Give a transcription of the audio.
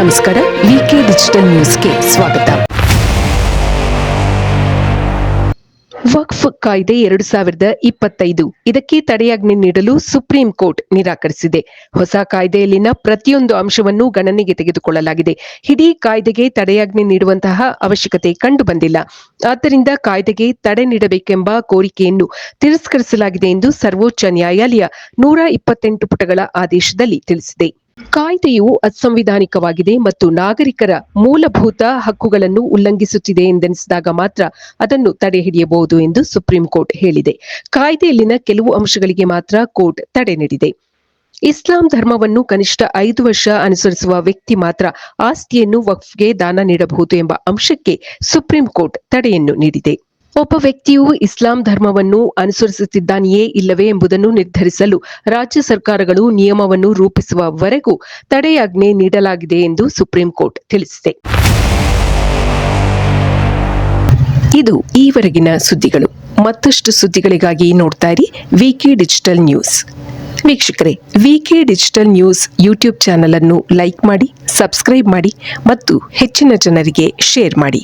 ನಮಸ್ಕಾರ ವಿಕೆ ಡಿಜಿಟಲ್ ನ್ಯೂಸ್ಗೆ ಸ್ವಾಗತ. ವಕ್ಫ್ ಕಾಯ್ದೆ ಎರಡು ಸಾವಿರದ ಇಪ್ಪತ್ತೈದು. ಇದಕ್ಕೆ ತಡೆಯಾಜ್ಞೆ ನೀಡಲು ಸುಪ್ರೀಂ ಕೋರ್ಟ್ ನಿರಾಕರಿಸಿದೆ. ಹೊಸ ಕಾಯ್ದೆಯಲ್ಲಿನ ಪ್ರತಿಯೊಂದು ಅಂಶವನ್ನು ಗಣನೆಗೆ ತೆಗೆದುಕೊಳ್ಳಲಾಗಿದೆ. ಇಡೀ ಕಾಯ್ದೆಗೆ ತಡೆಯಾಜ್ಞೆ ನೀಡುವಂತಹ ಅವಶ್ಯಕತೆ ಕಂಡುಬಂದಿಲ್ಲ. ಆದ್ದರಿಂದ ಕಾಯ್ದೆಗೆ ತಡೆ ನೀಡಬೇಕೆಂಬ ಕೋರಿಕೆಯನ್ನು ತಿರಸ್ಕರಿಸಲಾಗಿದೆ ಎಂದು ಸರ್ವೋಚ್ಚ ನ್ಯಾಯಾಲಯ ನೂರ ಇಪ್ಪತ್ತೆಂಟು ಪುಟಗಳ ಆದೇಶದಲ್ಲಿ ತಿಳಿಸಿದೆ. ಕಾಯ್ದೆಯು ಅಸಂವಿಧಾನಿಕವಾಗಿದೆ ಮತ್ತು ನಾಗರಿಕರ ಮೂಲಭೂತ ಹಕ್ಕುಗಳನ್ನು ಉಲ್ಲಂಘಿಸುತ್ತಿದೆ ಎಂದೆನಿಸಿದಾಗ ಮಾತ್ರ ಅದನ್ನು ತಡೆಹಿಡಿಯಬಹುದು ಎಂದು ಸುಪ್ರೀಂ ಕೋರ್ಟ್ ಹೇಳಿದೆ. ಕಾಯ್ದೆಯಲ್ಲಿನ ಕೆಲವು ಅಂಶಗಳಿಗೆ ಮಾತ್ರ ಕೋರ್ಟ್ ತಡೆ ನೀಡಿದೆ. ಇಸ್ಲಾಂ ಧರ್ಮವನ್ನು ಕನಿಷ್ಠ ಐದು ವರ್ಷ ಅನುಸರಿಸುವ ವ್ಯಕ್ತಿ ಮಾತ್ರ ಆಸ್ತಿಯನ್ನು ವಕ್ಫ್ಗೆ ದಾನ ನೀಡಬಹುದು ಎಂಬ ಅಂಶಕ್ಕೆ ಸುಪ್ರೀಂ ಕೋರ್ಟ್ ತಡೆಯನ್ನು ನೀಡಿದೆ. ಒಬ್ಬ ವ್ಯಕ್ತಿಯು ಇಸ್ಲಾಂ ಧರ್ಮವನ್ನು ಅನುಸರಿಸುತ್ತಿದ್ದಾನೆಯೇ ಇಲ್ಲವೇ ಎಂಬುದನ್ನು ನಿರ್ಧರಿಸಲು ರಾಜ್ಯ ಸರ್ಕಾರಗಳು ನಿಯಮವನ್ನು ರೂಪಿಸುವವರೆಗೂ ತಡೆಯಾಜ್ಞೆ ನೀಡಲಾಗಿದೆ ಎಂದು ಸುಪ್ರೀಂ ಕೋರ್ಟ್ ತಿಳಿಸಿದೆ. ಇದು ಈವರೆಗಿನ ಸುದ್ದಿಗಳು. ಮತ್ತಷ್ಟು ಸುದ್ದಿಗಳಿಗಾಗಿ ನೋಡ್ತಾ ಇರಿ ವಿಕೆ ಡಿಜಿಟಲ್ ನ್ಯೂಸ್ ವೀಕ್ಷಕರೇ VK digital news YouTube channel ಅನ್ನು ಲೈಕ್ ಮಾಡಿ ಸಬ್ಸ್ಕ್ರೈಬ್ ಮಾಡಿ ಮತ್ತು ಹೆಚ್ಚಿನ ಜನರಿಗೆ ಶೇರ್ ಮಾಡಿ.